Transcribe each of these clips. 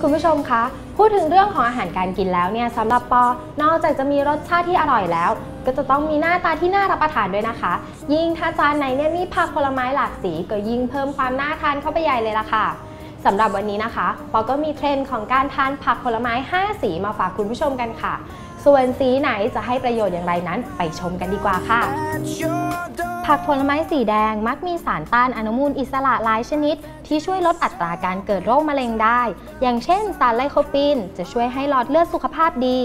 คุณผู้ชมคะ พูดถึงเรื่องของอาหารการกินแล้วเนี่ยสำหรับปอนอกจากจะมีรสชาติที่อร่อยแล้ว ก็จะต้องมีหน้าตาที่น่ารับประทานด้วยนะคะ ยิ่งถ้าจานไหนเนี่ยมีผักผลไม้หลากสีก็ยิ่งเพิ่มความน่าทานเข้าไปใหญ่เลยล่ะค่ะ สำหรับวันนี้นะคะปอก็มีเทรนด์ของการทานผักผลไม้ 5 สีมาฝากคุณผู้ชมกันค่ะ ส่วนสีไหนจะให้ประโยชน์อย่างไรนั้นไปชมกันดีกว่าค่ะ ผักผลไม้สีแดงมักมีสารต้านอนุมูลอิสระหลายชนิด ที่ช่วยลดอัตราการเกิดโรคมะเร็งได้ อย่างเช่นสารไลโคปิน จะช่วยให้หลอดเลือดสุขภาพดี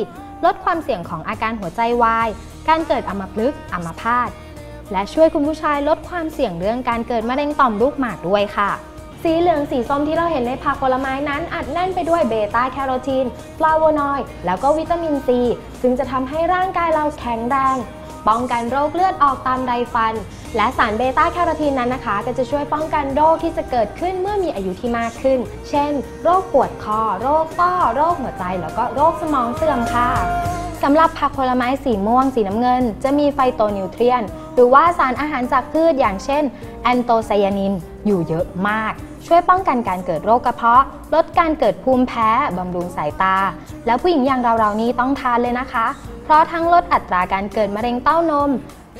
ลดความเสี่ยงของอาการหัวใจวาย การเกิดอัมพฤกษ์อัมพาตและช่วยคุณผู้ชายลดความเสี่ยงเรื่องการเกิดมะเร็งต่อมลูกหมากด้วยค่ะ สีเหลืองสีส้มที่เราเห็นในผักผลไม้นั้นอัดแน่นไปด้วยเบต้าแคโรทีนฟลาโวนอยด์แล้วก็วิตามินซี ซึ่งจะทำให้ร่างกายเราแข็งแรงป้องกันโรคเลือดออกตามใดฟัน และสารเบต้าแคโรทีนนั้นนะคะ ก็จะช่วยป้องกันโรคที่จะเกิดขึ้นเมื่อมีอายุที่มากขึ้น เช่น โรคปวดคอ โรคต้อ โรคหัวใจ แล้วก็โรคสมองเสื่อมค่ะสำหรับผักผลไม้สีม่วงสีน้ำเงิน จะมีไฟโตนิวเทรียน หรือว่าสารอาหารจากพืชอย่างเช่น แอนโตไซยานิน อยู่เยอะมาก ช่วยป้องกันการเกิดโรคกระเพาะ ลดการเกิดภูมิแพ้ บำรุงสายตา แล้วผู้หญิงอย่างเราๆนี้ต้องทานเลยนะคะ เพราะทั้งลดอัตราการเกิดมะเร็งเต้านม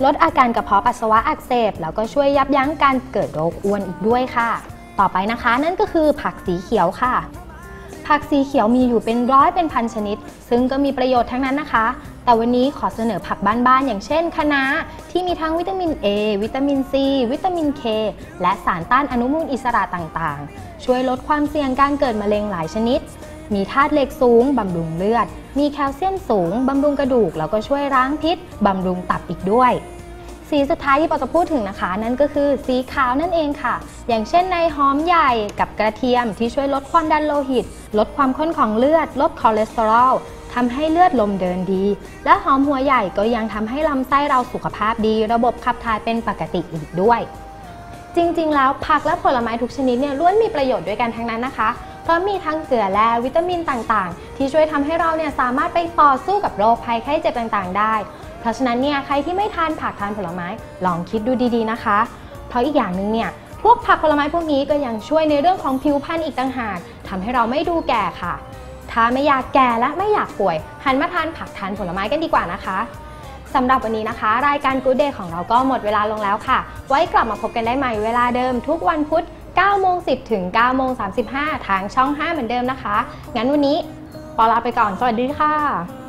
ลดอาการกระเพาะปัสสาวะอักเสบ แล้วก็ช่วยยับยั้งการเกิดโรคอ้วนอีกด้วยค่ะ ต่อไปนะคะ นั่นก็คือผักสีเขียวค่ะ ผักสีเขียวมีอยู่เป็นร้อยเป็นพันชนิด ซึ่งก็มีประโยชน์ทั้งนั้นนะคะ แต่วันนี้ขอเสนอผักบ้านๆอย่างเช่นคะน้าที่มีทั้งวิตามิน A วิตามิน C วิตามิน K และสารต้านอนุมูลอิสระต่างๆ ช่วยลดความเสี่ยงการเกิดมะเร็งหลายชนิด มีธาตุเหล็กสูงบำรุงเลือด มีแคลเซียมสูงบำรุงกระดูก แล้วก็ช่วยล้างพิษบำรุงตับอีกด้วย สีสุดท้ายที่ปอจะพูดถึงนะคะ นั่นก็คือสีขาวนั่นเองค่ะ อย่างเช่นในหอมใหญ่กับกระเทียมที่ช่วยลดความดันโลหิต ลดความข้นของเลือด ลดคอเลสเตอรอลทำให้เลือดลมเดินดี และหอมหัวใหญ่ก็ยังทำให้ลำไส้เราสุขภาพดี ระบบขับถ่ายเป็นปกติอีกด้วย จริงๆ แล้วผักและผลไม้ทุกชนิดเนี่ยล้วนมีประโยชน์ด้วยกันทั้งนั้นนะคะเพราะมีทั้งเกลือแร่วิตามินต่างๆ ที่ช่วยทำให้เราเนี่ยสามารถไปต่อสู้กับโรคภัยไข้เจ็บต่างๆ ได้ เพราะฉะนั้นเนี่ยใครที่ไม่ทานผักทานผลไม้ลองคิดดูดีๆนะคะ เพราะอีกอย่างหนึ่งเนี่ยพวกผักผลไม้พวกนี้ก็ยังช่วยในเรื่องของผิวพรรณอีกต่างหากทำให้เราไม่ดูแก่ค่ะ ถ้าไม่อยากแก่และไม่อยากป่วย หันมาทานผักทานผลไม้กันดีกว่านะคะสำหรับวันนี้นะคะ รายการ Good Day ของเราก็หมดเวลาลงแล้วค่ะ ไว้กลับมาพบกันได้ใหม่เวลาเดิมทุกวันพุธ9โมง10 ถึง9โมง35 ทางช่อง 5 เหมือนเดิมนะคะ งั้นวันนี้ปอลาไปก่อน สวัสดีค่ะ